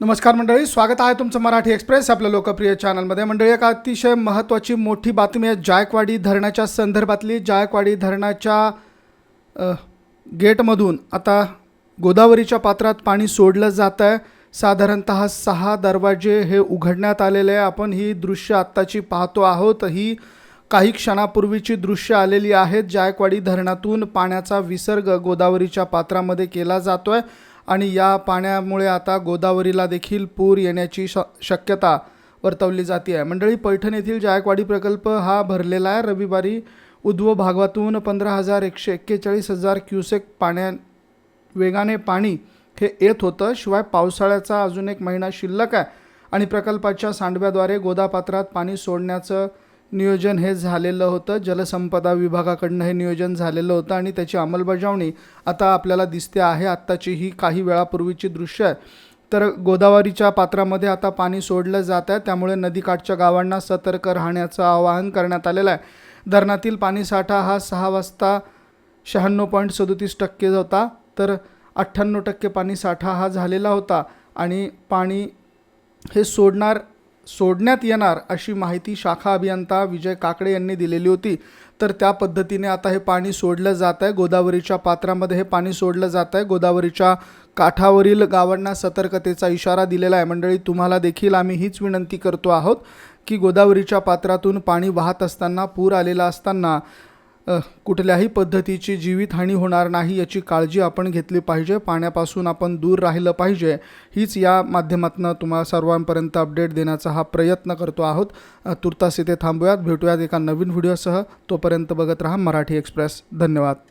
नमस्कार मंडळी स्वागत आहे तुमचं मराठी एक्सप्रेस आपल्या लोकप्रिय चॅनलमध्ये. मंडळी एक अतिशय महत्त्वाची मोठी बातमी आहे जायकवाडी धरणाच्या संदर्भातली. जायकवाडी धरणाच्या गेटमधून आता गोदावरीच्या पात्रात पाणी सोडलं जात आहे. साधारणत सहा दरवाजे हे उघडण्यात आलेले आहे. आपण ही दृश्य आत्ताची पाहतो आहोत. ही काही क्षणापूर्वीची दृश्य आलेली आहेत. जायकवाडी धरणातून पाण्याचा विसर्ग गोदावरीच्या पात्रामध्ये केला जातो आहे आणि या पाण्यामुळे आता गोदावरीला देखील पूर येण्याची श शक्यता वर्तवली जाते आहे मंडळी पैठण येथील जायकवाडी प्रकल्प हा भरलेला आहे. रविवारी उद्व भागातून पंधरा हजार एकशे एक्केचाळीस हजार क्युसेक पाण्या वेगाने पाणी हे येत होतं. शिवाय पावसाळ्याचा अजून एक महिना शिल्लक आहे आणि प्रकल्पाच्या सांडव्याद्वारे गोदापात्रात पाणी सोडण्याचं नियोजन हे झालेलं होतं. जलसंपदा विभागाकडनं हे नियोजन झालेलं होतं आणि त्याची अंमलबजावणी आता आपल्याला दिसते आहे. आत्ताची ही काही वेळापूर्वीची दृश्य आहे. तर गोदावरीच्या पात्रामध्ये आता पाणी सोडलं जात आहे. त्यामुळे नदीकाठच्या गावांना सतर्क राहण्याचं आवाहन करण्यात आलेलं आहे. धरणातील पाणीसाठा हा सहा वाजता शहाण्णव पॉईंट सदोतीस टक्के होता. तर अठ्ठ्याण्णव टक्के पाणी साठा हा झालेला होता आणि पाणी हे सोडणार सोडण्यात येणार अशी माहिती शाखा अभियंता विजय काकडे यांनी दिलेली होती. तर त्या पद्धतीने आता हे पाणी सोडलं जात आहे. गोदावरीच्या पात्रामध्ये हे पाणी सोडलं जात आहे. गोदावरीच्या काठावरील गावांना सतर्कतेचा इशारा दिलेला आहे. मंडळी तुम्हाला देखील आम्ही हीच विनंती करतो आहोत की गोदावरीच्या पात्रातून पाणी वाहत असताना पूर आलेला असताना कुठल्याही पद्धतीची जीवितहानी होणार नाही याची काळजी आपण घेतली पाहिजे. पाण्यापासून आपण दूर राहिलं पाहिजे हीच या माध्यमातून तुम्हाला सर्वांपर्यंत अपडेट देण्याचा हा प्रयत्न करतो आहोत. तुर्तास इथे थांबूयात. भेटूयात एका नवीन व्हिडिओसह. तोपर्यंत बघत राहा मराठी एक्सप्रेस. धन्यवाद.